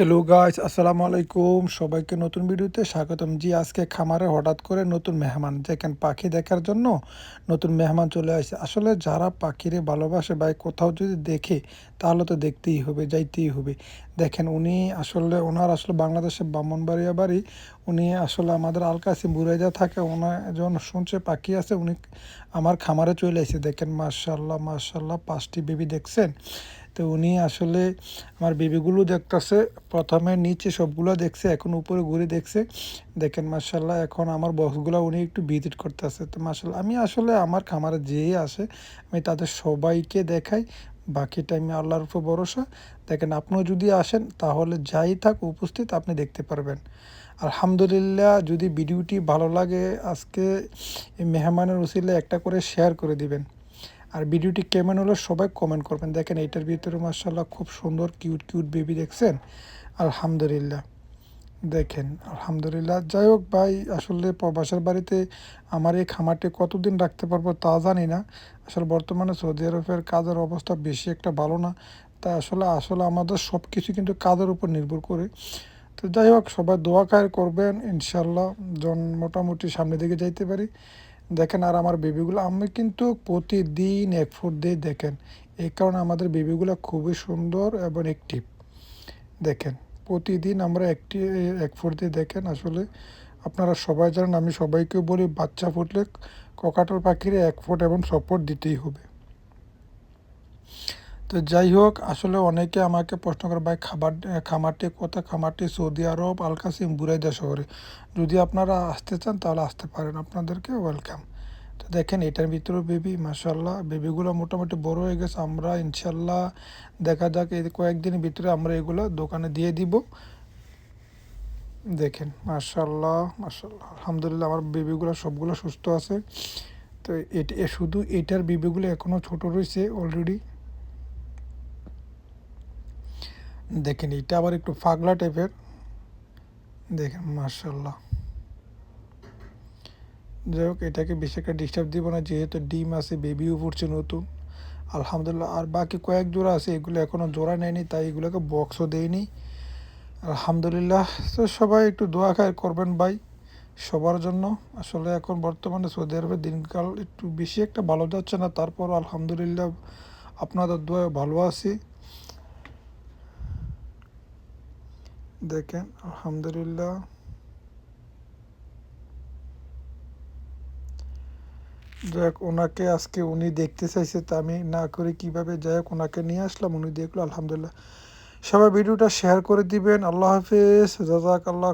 Hello guys আসসালামু আলাইকুম। সবাইকে নতুন ভিডিওতে স্বাগতম। জি, আজকে খামারে হঠাৎ করে নতুন মেহমান দেখেন পাখি দেখার জন্য নতুন মেহমান চলে আসে। আসলে যারা পাখিরে ভালোবাসে বা কোথাও যদি দেখে তাহলে তো দেখতেই হবে, যাইতেই হবে। দেখেন, উনি আসলে, ওনার আসলে বাংলাদেশের ব্রাহ্মণবাড়িয়া বাড়ি। উনি আসলে আমাদের আলকাশি বুড়াইজা থাকে ওনার যখন শুনছে পাখি আছে, উনি আমার খামারে চলে এসে দেখেন মার্শাল্লাহ মার্শাল্লাহ পাঁচটি বেবি দেখছেন। তো উনি আসলে আমার বেবিগুলো দেখতেছে, প্রথমে নিচে সবগুলো দেখছে, এখন উপরে ঘুরে দেখছে। দেখেন মার্শাল্লাহ এখন আমার বক্সগুলো উনি একটু ভিজিট করতেছে। তো মার্শাল্লাহ আমি আসলে আমার খামারে যেই আসে, আমি তাদের সবাইকে দেখাই, বাকি টাইমে আল্লাহর উপর ভরসা। দেখেন, আপনিও যদি আসেন, তাহলে যাই থাক, উপস্থিত আপনি দেখতে পারবেন। আলহামদুলিল্লাহ, যদি ভিডিওটি ভালো লাগে, আজকে মেহমানের উসিলে একটা করে শেয়ার করে দিবেন। আর ভিডিওটি কেমন হলো সবাই কমেন্ট করবেন। দেখেন এইটার ভিতরে মার্শাল্লাহ খুব সুন্দর কিউট কিউট বেবি দেখছেন? আলহামদুলিল্লাহ। দেখেন, আলহামদুলিল্লাহ। যাই হোক ভাই, আসলে প্রবাসের বাড়িতে আমার এই খামারটি কতদিন রাখতে পারব তা জানি না। আসলে বর্তমানে সৌদি আরবের কাজের অবস্থা বেশি একটা ভালো না। তা আসলে আসলে আমাদের সব কিছু কিন্তু কাজের উপর নির্ভর করে। তো যাই হোক, সবাই দোয়া খায় করবেন। ইনশাল্লাহ জন মোটামুটি সামনের দিকে যাইতে পারি। দেখেন, আর আমার বেবিগুলো আমি কিন্তু প্রতিদিন এক ফুট দিয়ে দেখেন। এই কারণে আমাদের বেবিগুলো খুবই সুন্দর এবং অ্যাক্টিভ দেখেন, প্রতিদিন আমরা একটি, এক ফুট দিয়ে দেখেন, আসলে আপনারা সবাই জানেন, আমি সবাইকে বলি, বাচ্চা ফুটলে ককাটল পাখিরে এক ফুট এবং সপোর্ট দিতেই হবে। তো যাই হোক, আসলে অনেকে আমাকে প্রশ্ন করে, ভাই, খাবার, খামারটি কোথা খামারটি সৌদি আরব, আলকাসিম, বুরাইদা শহরে। যদি আপনারা আসতে চান, তাহলে আসতে পারেন। আপনাদেরকে ওয়েলকাম তো দেখেন, এটার ভিতরেও বেবি মাসাল্লাহ বেবিগুলো মোটামুটি বড় হয়ে গেছে। আমরা ইনশাল্লাহ দেখা যাক, এই কয়েকদিনের ভিতরে আমরা এগুলো দোকানে দিয়ে দিব। দেখেন মাসাল্লাহ মাসাল্লাহ আলহামদুলিল্লাহ, আমার বেবিগুলো সবগুলো সুস্থ আছে। তো এটা শুধু এটার বেবিগুলো এখনও ছোট রয়েছে অলরেডি দেখেন, এটা আবার একটু ফাগলা টাইপের। দেখেন মার্শাল্লাহ যাই হোক, এটাকে বেশি একটা ডিস্টার্ব দিব না, যেহেতু ডিম আছে বেবিও পড়ছে নতুন। আলহামদুলিল্লাহ, আর বাকি কয়েক জোড়া আছে, এগুলো এখনও জোড়া নেয়নি, তাই এগুলোকে বক্সও দেয়নি। আলহামদুলিল্লাহ, তো সবাই একটু দোয়া খায়, করবেন ভাই, সবার জন্য। আসলে এখন বর্তমানে সৌদি আরবের দিনকাল একটু বেশি একটা ভালো যাচ্ছে না তারপর আলহামদুলিল্লাহ আপনাদের দোয়া ভালো আছি। দেখেন, আলহামদুলিল্লাহ। যাই ওনাকে আজকে উনি দেখতে চাইছে, তা আমি না করে কীভাবে যাই হোক, ওনাকে নিয়ে আসলাম, উনি দেখল, আলহামদুলিল্লাহ। সবাই ভিডিওটা শেয়ার করে দিবেন, আল্লাহ হাফিজ জাজাক আল্লাহ